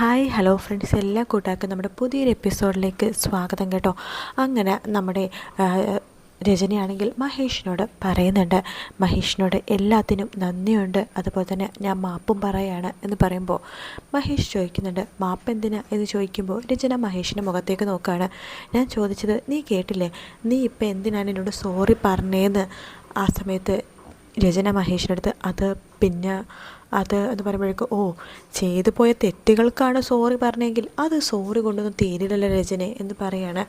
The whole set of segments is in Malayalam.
ഹായ് ഹലോ ഫ്രണ്ട്സ് എല്ലാ കൂട്ടുകാർക്കും നമ്മുടെ പുതിയൊരു എപ്പിസോഡിലേക്ക് സ്വാഗതം കേട്ടോ. അങ്ങനെ നമ്മുടെ രജനിയാണെങ്കിൽ മഹേഷിനോട് പറയുന്നുണ്ട്. മഹേഷിനോട് എല്ലാത്തിനും നന്ദിയുണ്ട്. അതുപോലെ തന്നെ ഞാൻ മാപ്പും പറയാണ് എന്ന് പറയുമ്പോൾ മഹേഷ് ചോദിക്കുന്നുണ്ട് മാപ്പ് എന്തിനാ? എന്ന് ചോദിക്കുമ്പോൾ രജന മഹേഷിന്റെ മുഖത്തേക്ക് നോക്കുകയാണ് ഞാൻ ചോദിച്ചത് നീ കേട്ടില്ലേ? നീ ഇപ്പം എന്തിനാണ് എന്നോട് സോറി പറഞ്ഞേന്ന്? ആ സമയത്ത് രചന മഹേഷിന്റെ അടുത്ത് അത് പിന്നെ അത് എന്ന് പറയുമ്പോഴേക്കും ഓ ചെയ്തു പോയ തെറ്റുകൾക്കാണ് സോറി പറഞ്ഞെങ്കിൽ അത് സോറി കൊണ്ടൊന്നും തീരില്ലല്ലോ രചന എന്ന് പറയാണ്.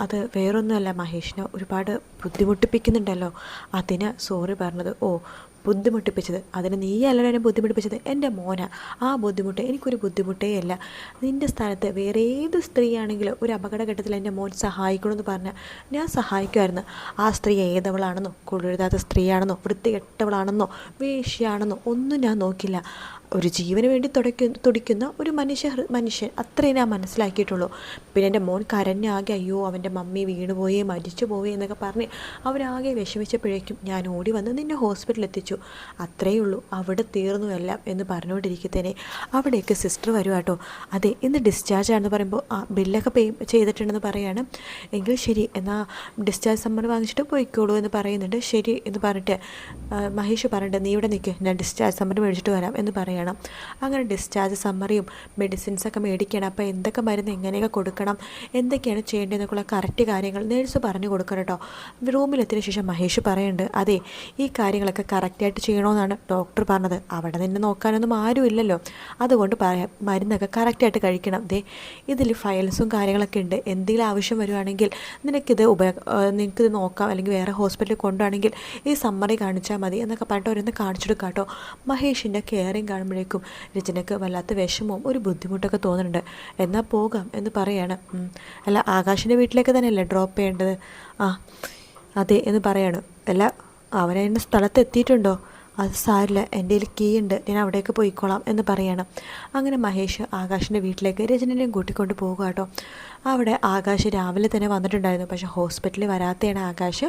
അത് വേറൊന്നുമല്ല മഹേഷിനെ ഒരുപാട് ബുദ്ധിമുട്ടിപ്പിക്കുന്നുണ്ടല്ലോ. അതിന് സോറി പറഞ്ഞത് ഓ ബുദ്ധിമുട്ടിപ്പിച്ചത്. അതിന് നീയല്ല എന്നെ ബുദ്ധിമുട്ടിപ്പിച്ചത്. എന്റെ മോന. ആ ബുദ്ധിമുട്ട് എനിക്കൊരു ബുദ്ധിമുട്ടേ അല്ല നിന്റെ സ്ഥാനത്ത് വേറെ ഏത് സ്ത്രീയാണെങ്കിലും ഒരു അപകടഘട്ടത്തിൽ എന്റെ മോൻ സഹായിക്കണമെന്ന് പറഞ്ഞാൽ ഞാൻ സഹായിക്കുമായിരുന്നു ആ സ്ത്രീ ഏതവളാണെന്നോ കൊള്ളരുതാത്ത സ്ത്രീയാണെന്നോ വൃത്തികെട്ടവളാണെന്നോ വേശ്യയാണെന്നോ ഒന്നും ഞാൻ നോക്കില്ല. ഒരു ജീവന് വേണ്ടി തുടയ്ക്കുന്ന തുടിക്കുന്ന ഒരു മനുഷ്യ മനുഷ്യൻ. അത്രേ ഞാൻ മനസ്സിലാക്കിയിട്ടുള്ളൂ. പിന്നെ എന്റെ മോൻ കരഞ്ഞാകെ അയ്യോ അവന്റെ മമ്മി വീണുപോയേ മരിച്ചു പോയേ എന്നൊക്കെ പറഞ്ഞ് അവരാകെ വിഷമിച്ചപ്പോഴേക്കും ഞാൻ ഓടി വന്ന് നിന്നെ ഹോസ്പിറ്റലിൽ എത്തിച്ചു അത്രയേ ഉള്ളൂ. അവിടെ തീർന്നു എല്ലാം എന്ന് പറഞ്ഞുകൊണ്ടിരിക്കത്തേനെ. അവിടേക്ക് സിസ്റ്റർ വരും കേട്ടോ അതെ ഇന്ന് ഡിസ്ചാർജ് ആണെന്ന് പറയുമ്പോൾ ആ ബില്ലൊക്കെ പേ ചെയ്തിട്ടുണ്ടെന്ന് പറയാണ്. എങ്കിൽ ശരി എന്നാൽ ഡിസ്ചാർജ് സമ്മർ വാങ്ങിച്ചിട്ട് പോയിക്കോളൂ എന്ന് പറയുന്നുണ്ട്. ശരി എന്ന് പറഞ്ഞിട്ട് മഹേഷ് പറഞ്ഞിട്ട് നീ ഇവിടെ നിൽക്കുക ഞാൻ ഡിസ്ചാർജ് സമ്മർ മേടിച്ചിട്ട് വരാം എന്ന് പറയണം. അങ്ങനെ ഡിസ്ചാർജ് സമ്മറിയും മെഡിസിൻസൊക്കെ മേടിക്കണം. അപ്പോൾ എന്തൊക്കെ മരുന്ന് എങ്ങനെയൊക്കെ കൊടുക്കണം? എന്തൊക്കെയാണ് ചെയ്യേണ്ടതെന്നൊക്കെയുള്ള കറക്റ്റ് കാര്യങ്ങൾ നേഴ്സ് പറഞ്ഞു കൊടുക്കണം കേട്ടോ. റൂമിലെത്തിയ ശേഷം മഹേഷ് പറയുന്നുണ്ട് അതെ ഈ കാര്യങ്ങളൊക്കെ കറക്റ്റായിട്ട് ചെയ്യണമെന്നാണ് ഡോക്ടർ പറഞ്ഞത്. അവിടെ നിന്ന് നോക്കാനൊന്നും ആരും ഇല്ലല്ലോ. അതുകൊണ്ട് പറയാം മരുന്നൊക്കെ കറക്റ്റായിട്ട് കഴിക്കണം. ദേ ഇതിൽ ഫയൽസും കാര്യങ്ങളൊക്കെ ഉണ്ട്. എന്തെങ്കിലും ആവശ്യം വരുവാണെങ്കിൽ നിനക്കിത് ഉപയോഗ നിനക്കിത് നോക്കാം. അല്ലെങ്കിൽ വേറെ ഹോസ്പിറ്റലിൽ കൊണ്ടുവാണെങ്കിൽ ഈ സമ്മറി കാണിച്ചാൽ മതി എന്നൊക്കെ പറഞ്ഞിട്ട് ഓരോന്ന് കാണിച്ചെടുക്കാം കേട്ടോ. മഹേഷിന്റെ കെയറിങ് കാണുമ്പോഴേക്കും രചനയ്ക്ക് വല്ലാത്ത വിഷമവും ഒരു ബുദ്ധിമുട്ടൊക്കെ തോന്നുന്നുണ്ട്. എന്നാൽ പോകാം എന്ന് പറയാണ്. അല്ല ആകാശിന്റെ വീട്ടിലേക്ക് തന്നെയല്ലേ ഡ്രോപ്പ് ചെയ്യേണ്ടത്? ആ അതെ എന്ന് പറയാണ്. അല്ല അവനതിന്റെ സ്ഥലത്ത് എത്തിയിട്ടുണ്ടോ? അത് സാരില്ല എന്റെ കയ്യിൽ കീ ഉണ്ട്. ഞാൻ അവിടേക്ക് പോയിക്കോളാം എന്ന് പറയണം. അങ്ങനെ മഹേഷ് ആകാശിന്റെ വീട്ടിലേക്ക് രചനനെയും കൂട്ടിക്കൊണ്ട് പോകുക കേട്ടോ അവിടെ ആകാശ് രാവിലെ തന്നെ വന്നിട്ടുണ്ടായിരുന്നു. പക്ഷേ ഹോസ്പിറ്റലിൽ വരാത്തതാണ് ആകാശ്.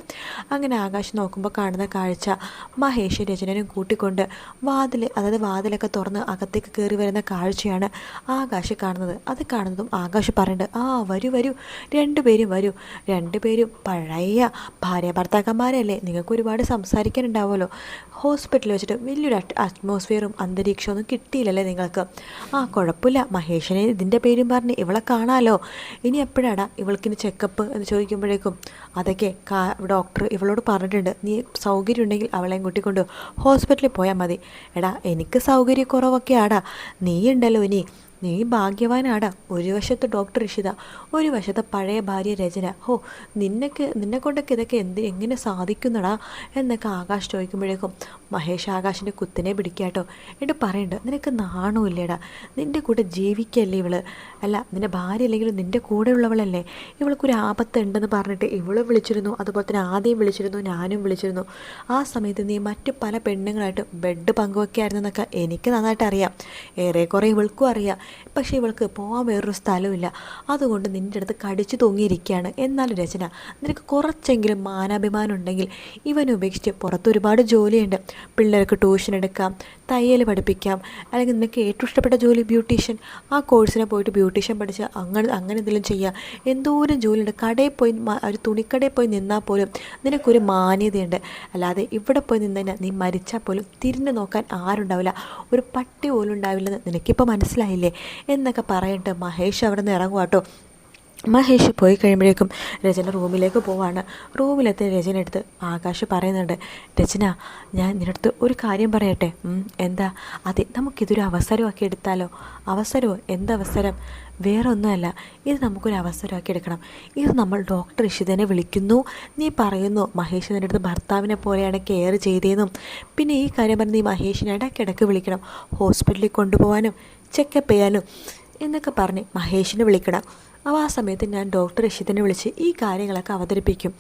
അങ്ങനെ ആകാശ് നോക്കുമ്പോൾ കാണുന്ന കാഴ്ച മഹേഷ് രചനനും കൂട്ടിക്കൊണ്ട് വാതിൽ അതായത് വാതിലൊക്കെ തുറന്ന് അകത്തേക്ക് കയറി വരുന്ന കാഴ്ചയാണ് ആകാശ് കാണുന്നത്. അത് കാണുന്നതും ആകാശ് പറയുന്നുണ്ട് ആ വരൂ വരൂ രണ്ടുപേരും വരൂ. രണ്ടുപേരും പഴയ ഭാര്യ ഭർത്താക്കന്മാരല്ലേ? നിങ്ങൾക്ക് ഒരുപാട് സംസാരിക്കാനുണ്ടാവുമല്ലോ. ഹോസ്പിറ്റലിൽ വെച്ചിട്ട് വലിയൊരു അറ്റ് അറ്റ്മോസ്ഫിയറും അന്തരീക്ഷവും ഒന്നും കിട്ടിയില്ലല്ലേ നിങ്ങൾക്ക്? ആ കുഴപ്പമില്ല. മഹേഷിനെ ഇതിന്റെ പേരും പറഞ്ഞ് ഇവളെ കാണാമല്ലോ ഇനി എപ്പോഴാടാ ഇവൾക്കിനി ചെക്കപ്പ് എന്ന് ചോദിക്കുമ്പോഴേക്കും അതൊക്കെ ഡോക്ടർ ഇവളോട് പറഞ്ഞിട്ടുണ്ട്. നീ സൗകര്യം ഉണ്ടെങ്കിൽ അവളെയും കൂട്ടിക്കൊണ്ട് ഹോസ്പിറ്റലിൽ പോയാൽ മതി. എടാ എനിക്ക് സൗകര്യക്കുറവൊക്കെ ആടാ നീ ഉണ്ടല്ലോ ഇനി. നീ ഭാഗ്യവാനാടാ. ഒരു വശത്ത് ഡോക്ടർ ഇഷിത ഒരു വശത്ത് പഴയ ഭാര്യ രചന. ഹോ നിന്നൊക്കെ നിന്നെ കൊണ്ടൊക്കെ ഇതൊക്കെ എന്ത് എങ്ങനെ സാധിക്കുന്നടാ? എന്നൊക്കെ ആകാശ് ചോദിക്കുമ്പോഴേക്കും മഹേഷ് ആകാശിന്റെ കുത്തിനെ പിടിക്കാട്ടോ. എന്നിട്ട് പറയണ്ട നിനക്ക് നാണമില്ലേടാ. നിന്റെ കൂടെ ജീവിക്കല്ലേ ഇവൾ? അല്ല നിന്റെ ഭാര്യ അല്ലെങ്കിലും നിന്റെ കൂടെ ഉള്ളവളല്ലേ? ഇവൾക്കൊരു ആപത്ത് ഉണ്ടെന്ന് പറഞ്ഞിട്ട് ഇവൾ വിളിച്ചിരുന്നു. അതുപോലെ തന്നെ ആദ്യം വിളിച്ചിരുന്നു ഞാനും വിളിച്ചിരുന്നു. ആ സമയത്ത് നീ മറ്റ് പല പെണ്ണുങ്ങളായിട്ട് ബെഡ് പങ്കുവെക്കായിരുന്നു എന്നൊക്കെ എനിക്ക് നന്നായിട്ട് അറിയാം ഏറെക്കുറെ ഇവൾക്കും അറിയാം. പക്ഷേ ഇവൾക്ക് പോകാൻ വേറൊരു സ്ഥലമില്ല അതുകൊണ്ട് നിന്റെ അടുത്ത് കടിച്ചു തൂങ്ങിയിരിക്കുകയാണ്. എന്നാലും രചന നിനക്ക് കുറച്ചെങ്കിലും മാനാഭിമാനം ഉണ്ടെങ്കിൽ ഇവനെ ഉപേക്ഷിച്ച് പുറത്ത് ഒരുപാട് ജോലിയുണ്ട്. പിള്ളേർക്ക് ട്യൂഷൻ എടുക്കാം തയ്യൽ പഠിപ്പിക്കാം. അല്ലെങ്കിൽ നിനക്ക് ഏറ്റവും ഇഷ്ടപ്പെട്ട ജോലി ബ്യൂട്ടീഷ്യൻ. ആ കോഴ്സിനെ പോയിട്ട് ബ്യൂട്ടീഷ്യൻ പഠിച്ച് അങ്ങനെ അങ്ങനെ എന്തെങ്കിലും ചെയ്യാം. എന്തോരം ജോലിയുണ്ട്. കടയിൽ പോയി ഒരു തുണിക്കടയിൽ പോയി നിന്നാൽ പോലും നിനക്കൊരു മാന്യതയുണ്ട്. അല്ലാതെ ഇവിടെ പോയി നിന്ന് തന്നെ നീ മരിച്ചാൽ പോലും തിരിഞ്ഞു നോക്കാൻ ആരുണ്ടാവില്ല. ഒരു പട്ടി പോലും ഉണ്ടാവില്ലെന്ന് നിനക്കിപ്പോൾ മനസ്സിലായില്ലേ? എന്നൊക്കെ പറയട്ടെ മഹേഷ് അവിടെ നിന്ന് ഇറങ്ങുക കേട്ടോ മഹേഷ് പോയി കഴിയുമ്പോഴേക്കും രചന റൂമിലേക്ക് പോവാണ്. റൂമിലെത്തി രചന എടുത്ത് ആകാശ് പറയുന്നുണ്ട് രചന ഞാൻ നിനടുത്ത് ഒരു കാര്യം പറയട്ടെ? എന്താ? അതെ നമുക്കിതൊരു അവസരമാക്കി എടുത്താലോ? അവസരമോ? എന്തവസരം വേറെ ഒന്നുമല്ല ഇത് നമുക്കൊരു അവസരമാക്കി എടുക്കണം. ഇത് നമ്മൾ ഡോക്ടർ ഇഷിതനെ വിളിക്കുന്നു. നീ പറയുന്നു മഹേഷ് നിന്റെ അടുത്ത് ഭർത്താവിനെ പോലെയാണ് കെയർ ചെയ്തതെന്നും. പിന്നെ ഈ കാര്യം പറഞ്ഞ് നീ മഹേഷിനെ ഇടയ്ക്കിടയ്ക്ക് വിളിക്കണം. ഹോസ്പിറ്റലിൽ കൊണ്ടുപോകാനും ചെക്കപ്പ് ചെയ്യാനും എന്നൊക്കെ പറഞ്ഞ് മഹേഷിനെ വിളിക്കണം. അപ്പോൾ ആ സമയത്ത് ഞാൻ ഡോക്ടർ രക്ഷിതനെ വിളിച്ച് ഈ കാര്യങ്ങളൊക്കെ അവതരിപ്പിക്കും.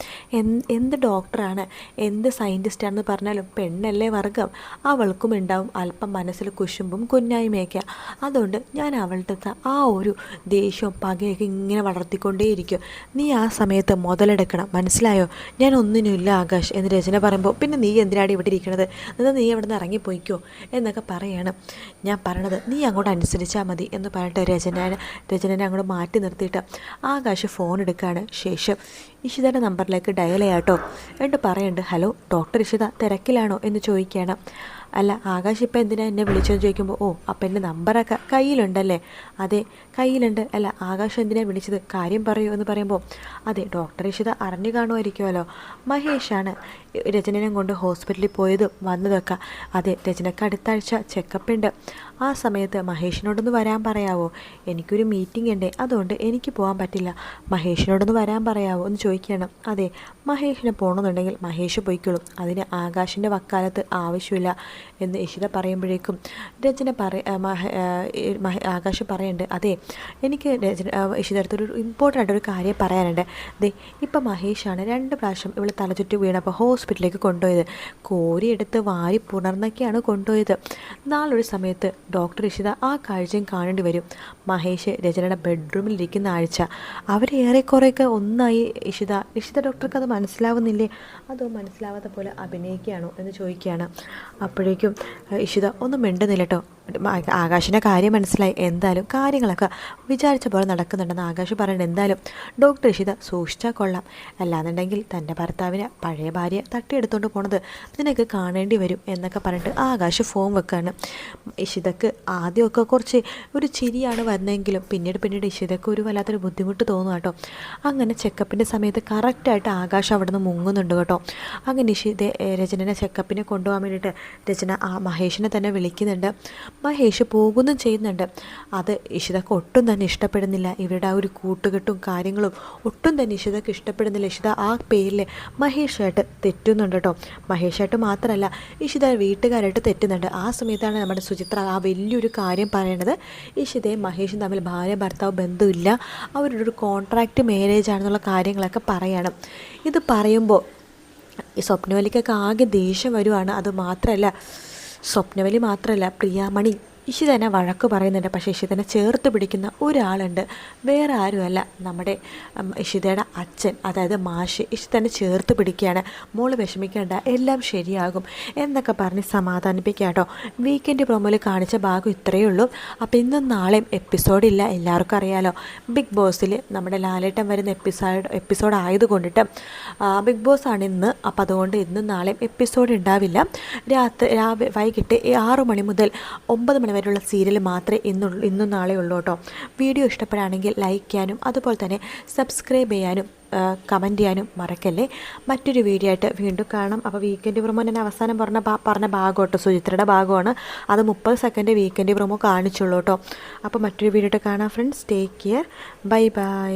എന്ത് ഡോക്ടറാണ് എന്ത് സയന്റിസ്റ്റാണെന്ന് പറഞ്ഞാലും പെണ്ണല്ലേ വർഗം. അവൾക്കും ഉണ്ടാവും അല്പം മനസ്സിൽ കുശുമ്പും കുഞ്ഞായ്മയൊക്കെ. അതുകൊണ്ട് ഞാൻ അവളുടെ ആ ഒരു ദേഷ്യവും പകയൊക്കെ ഇങ്ങനെ വളർത്തിക്കൊണ്ടേയിരിക്കും. നീ ആ സമയത്ത് മുതലെടുക്കണം മനസ്സിലായോ? ഞാൻ ഒന്നിനുമില്ല ആകാശ് എന്ന് രചന പറയുമ്പോൾ പിന്നെ നീ എന്തിനാണ് ഇവിടെ ഇരിക്കണത് എന്നാൽ നീ എവിടെ നിന്ന് ഇറങ്ങിപ്പോയിക്കോ എന്നൊക്കെ പറയാണ്. ഞാൻ പറയണത് നീ അങ്ങോട്ട് അനുസരിച്ചാൽ മതി എന്ന് പറഞ്ഞിട്ട് രചന രചനനെ അങ്ങോട്ട് മാറ്റി നിർത്തിയിട്ട് ആകാശ് ഫോൺ എടുക്കുകയാണ് ശേഷം ഇഷിതയുടെ നമ്പറിലേക്ക് ഡയൽ ചെയ്യാട്ടോ. എന്നിട്ട് പറയുന്നുണ്ട് ഹലോ ഡോക്ടർ ഇഷിത തിരക്കിലാണോ? എന്ന് ചോദിക്കുകയാണ്. അല്ല ആകാശ് ഇപ്പം എന്തിനാ എന്നെ വിളിച്ചതെന്ന് ചോദിക്കുമ്പോൾ ഓ അപ്പം എന്റെ നമ്പറൊക്കെ കയ്യിലുണ്ടല്ലേ? അതെ കയ്യിലുണ്ട്. അല്ല ആകാശ് എന്തിനാ വിളിച്ചത്? കാര്യം പറയൂ എന്ന് പറയുമ്പോൾ അതെ ഡോക്ടർ ഇഷിത അറിഞ്ഞു കാണുമായിരിക്കുമല്ലോ. മഹേഷാണ് രചനനെ കൊണ്ട് ഹോസ്പിറ്റലിൽ പോയതും വന്നതൊക്കെ. അതെ രചനക്ക് അടുത്ത ആഴ്ച ചെക്കപ്പ് ഉണ്ട്. ആ സമയത്ത് മഹേഷിനോടൊന്ന് വരാൻ പറയാവോ? എനിക്കൊരു മീറ്റിംഗ് ഉണ്ട് അതുകൊണ്ട് എനിക്ക് പോകാൻ പറ്റില്ല. മഹേഷിനോടൊന്ന് വരാൻ പറയാവോ എന്ന് ചോദിക്കണം അതെ മഹേഷിനെ പോകണമെന്നുണ്ടെങ്കിൽ മഹേഷ് പോയിക്കോളും. അതിന് ആകാശിന്റെ വക്കാലത്ത് ആവശ്യമില്ല. എന്ന് ഇഷിത പറയുമ്പോഴേക്കും രചന പറ ആകാശ് പറയുന്നുണ്ട് അതെ എനിക്ക് രചന ഇഷിത അടുത്തൊരു ഇമ്പോർട്ടന്റ് ആയിട്ടൊരു കാര്യം പറയാനുണ്ട്. ദേ ഇപ്പം മഹേഷാണ് രണ്ട് പ്രാവശ്യം ഇവൾ തലചുറ്റി വീണപ്പോൾ ഹോസ്പിറ്റലിലേക്ക് കൊണ്ടുപോയത്. കോരിയെടുത്ത് വാരി പുണർന്നൊക്കെയാണ് കൊണ്ടുപോയത്. നാളൊരു സമയത്ത് ഡോക്ടർ ഇഷിത ആ കാഴ്ചയും കാണേണ്ടി വരും. മഹേഷ് രചനയുടെ ബെഡ്റൂമിൽ ഇരിക്കുന്ന ആഴ്ച. അവരേറെക്കുറെയൊക്കെ ഒന്നായി ഇഷിത ഇഷിത ഡോക്ടർക്ക് അത് മനസ്സിലാവുന്നില്ലേ? അതോ മനസ്സിലാവാത്ത പോലെ അഭിനയിക്കുകയാണോ? എന്ന് ചോദിക്കുകയാണ്. അപ്പോഴേക്കും ഇഷിത ഒന്ന് മിണ്ടുന്നില്ല കേട്ടോ ആകാശിന്റെ കാര്യം മനസ്സിലായി. എന്തായാലും കാര്യങ്ങളൊക്കെ വിചാരിച്ച പോലെ നടക്കുന്നുണ്ടെന്ന് ആകാശ് പറയുന്നത് എന്തായാലും ഡോക്ടർ ഇഷിത സൂക്ഷിച്ചാൽ കൊള്ളാം. അല്ലാന്നുണ്ടെങ്കിൽ തന്റെ ഭർത്താവിനെ പഴയ ഭാര്യ തട്ടിയെടുത്തുകൊണ്ട് പോണത് നിനക്ക് കാണേണ്ടി വരും എന്നൊക്കെ പറഞ്ഞിട്ട് ആകാശ് ഫോം വെക്കുകയാണ് ഇഷിതക്ക് ആദ്യമൊക്കെ കുറച്ച് ഒരു ചിരിയാണ് വരുന്നതെങ്കിലും പിന്നീട് പിന്നീട് ഇഷിതക്ക് ഒരു വല്ലാത്തൊരു ബുദ്ധിമുട്ട് തോന്നും കേട്ടോ. അങ്ങനെ ചെക്കപ്പിന്റെ സമയത്ത് കറക്റ്റായിട്ട് ആകാശ് അവിടെ നിന്ന് മുങ്ങുന്നുണ്ട് കേട്ടോ. അങ്ങനെ ഇഷിത രചനനെ ചെക്കപ്പിനെ കൊണ്ടുപോകാൻ വേണ്ടിയിട്ട് രചന ആ മഹേഷിനെ തന്നെ വിളിക്കുന്നുണ്ട്. മഹേഷ് പോകുന്നും ചെയ്യുന്നുണ്ട്. അത് ഇഷിതക്ക് ഒട്ടും തന്നെ ഇഷ്ടപ്പെടുന്നില്ല. ഇവരുടെ ആ ഒരു കൂട്ടുകെട്ടും കാര്യങ്ങളും ഒട്ടും തന്നെ ഇഷിതക്ക് ഇഷ്ടപ്പെടുന്നില്ല. ഇഷിത ആ പേരിൽ മഹേഷായിട്ട് തെറ്റുന്നുണ്ട് കേട്ടോ. മഹേഷായിട്ട് മാത്രമല്ല ഇഷിത വീട്ടുകാരായിട്ട് തെറ്റുന്നുണ്ട്. ആ സമയത്താണ് നമ്മുടെ സുചിത്ര ആ വലിയൊരു കാര്യം പറയണത്. ഇഷിതയും മഹേഷും തമ്മിൽ ഭാര്യ ഭർത്താവ് ബന്ധമില്ല. അവരുടെ ഒരു കോൺട്രാക്റ്റ് മാരേജ് ആണെന്നുള്ള കാര്യങ്ങളൊക്കെ പറയണം. ഇത് പറയുമ്പോൾ ഈ സ്വപ്നവലിക്കൊക്കെ ആകെ ദേഷ്യം വരുവാണ്. അത് മാത്രമല്ല സ്വപ്നവലി മാത്രമല്ല പ്രിയാമണി. ഇഷിതനെ വഴക്ക് പറയുന്നുണ്ട്. പക്ഷേ ഇഷിതനെ ചേർത്ത് പിടിക്കുന്ന ഒരാളുണ്ട്. വേറെ ആരുമല്ല. നമ്മുടെ ഇഷിതയുടെ അച്ഛൻ അതായത് മാഷ് ഇഷിതനെ ചേർത്ത് പിടിക്കുകയാണ്. മോൾ വിഷമിക്കേണ്ട. എല്ലാം ശരിയാകും. എന്നൊക്കെ പറഞ്ഞ് സമാധാനിപ്പിക്കുക കേട്ടോ. വീക്കെൻഡ് പ്രൊമോയിൽ കാണിച്ച ഭാഗം ഇത്രയേ ഉള്ളൂ. അപ്പോൾ ഇന്നും നാളെയും എപ്പിസോഡില്ല എല്ലാവർക്കും അറിയാലോ. ബിഗ് ബോസിൽ നമ്മുടെ ലാലേട്ടൻ വരുന്ന എപ്പിസോഡ് എപ്പിസോഡ് ആയതുകൊണ്ടിട്ട് ബിഗ് ബോസ് ആണ് ഇന്ന്. അപ്പോൾ അതുകൊണ്ട് ഇന്നും നാളെയും എപ്പിസോഡ് ഉണ്ടാവില്ല. രാത്രി രാവിലെ വൈകിട്ട് ആറു മണി മുതൽ ഒമ്പത് മണി വരെയുള്ള സീരിയൽ മാത്രമേ ഇന്നുള്ളൂ ഇന്നും നാളെ ഉള്ളൂ കേട്ടോ. വീഡിയോ ഇഷ്ടപ്പെടുകയാണെങ്കിൽ ലൈക്ക് ചെയ്യാനും അതുപോലെ തന്നെ സബ്സ്ക്രൈബ് ചെയ്യാനും കമന്റ് ചെയ്യാനും മറക്കല്ലേ? മറ്റൊരു വീഡിയോ ആയിട്ട് വീണ്ടും കാണാം. അപ്പോൾ വീക്കെൻഡ് പ്രൊമോ ഞാൻ അവസാനം പറഞ്ഞ പറഞ്ഞ ഭാഗം കേട്ടോ. സുചിത്രയുടെ ഭാഗമാണ്. അത് മുപ്പത് സെക്കൻഡ് വീക്കെൻഡ് പ്രൊമോ കാണിച്ചുള്ളൂ കേട്ടോ. അപ്പോൾ മറ്റൊരു വീഡിയോ ആയിട്ട് കാണാം friends take care bye bye